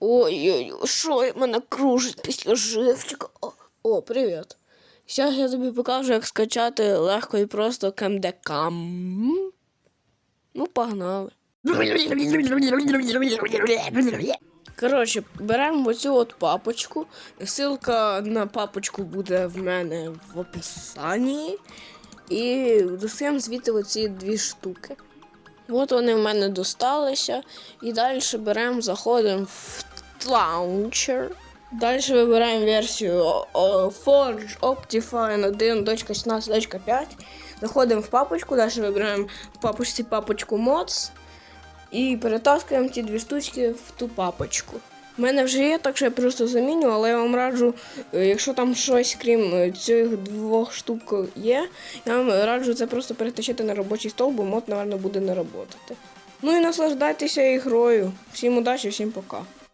Ой-ой, що мене кружить після живчика. О, о, привіт. Зараз я тобі покажу, як скачати легко і просто кемдекам. Ну, погнали. Коротше, беремо оцю от папочку. Ссылка на папочку буде в мене в описанні. І достаємо звідти оці дві штуки. От вони в мене досталися. І далі беремо, заходимо в лаунчер. Далі вибираємо версію Forge Optifine 1.16.5. Заходимо в папочку, далі вибираємо в папочці папочку Mods. І перетаскуємо ці дві штучки в ту папочку. У мене вже є, так що я просто заміню, але я вам раджу, е, якщо там щось крім е, цих двох штук є, я вам раджу це просто перетащити на робочий стол, бо мод, напевно, буде не роботати. Ну і наслаждайтеся ігрою. Всім удачі, всім пока.